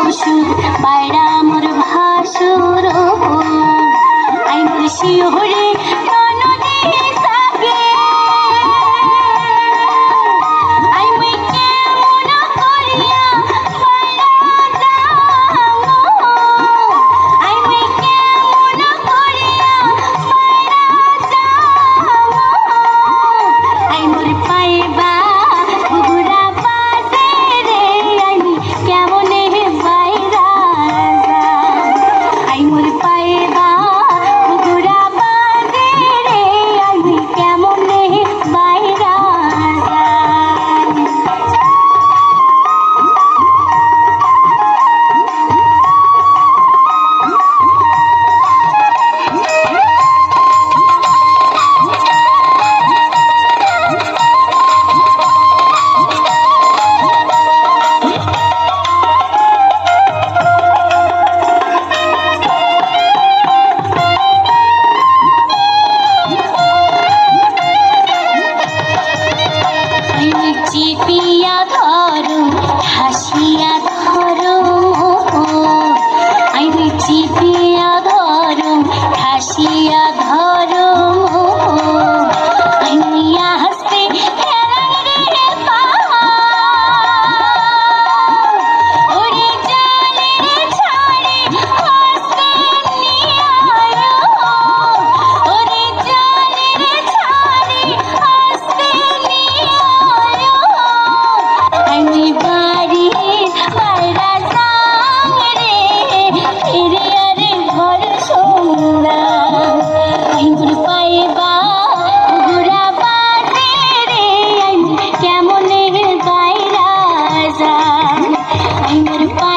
ওষুধ পায়রা মোর ভাসুর আই মুর্শি হরে হাসিয়া রাজা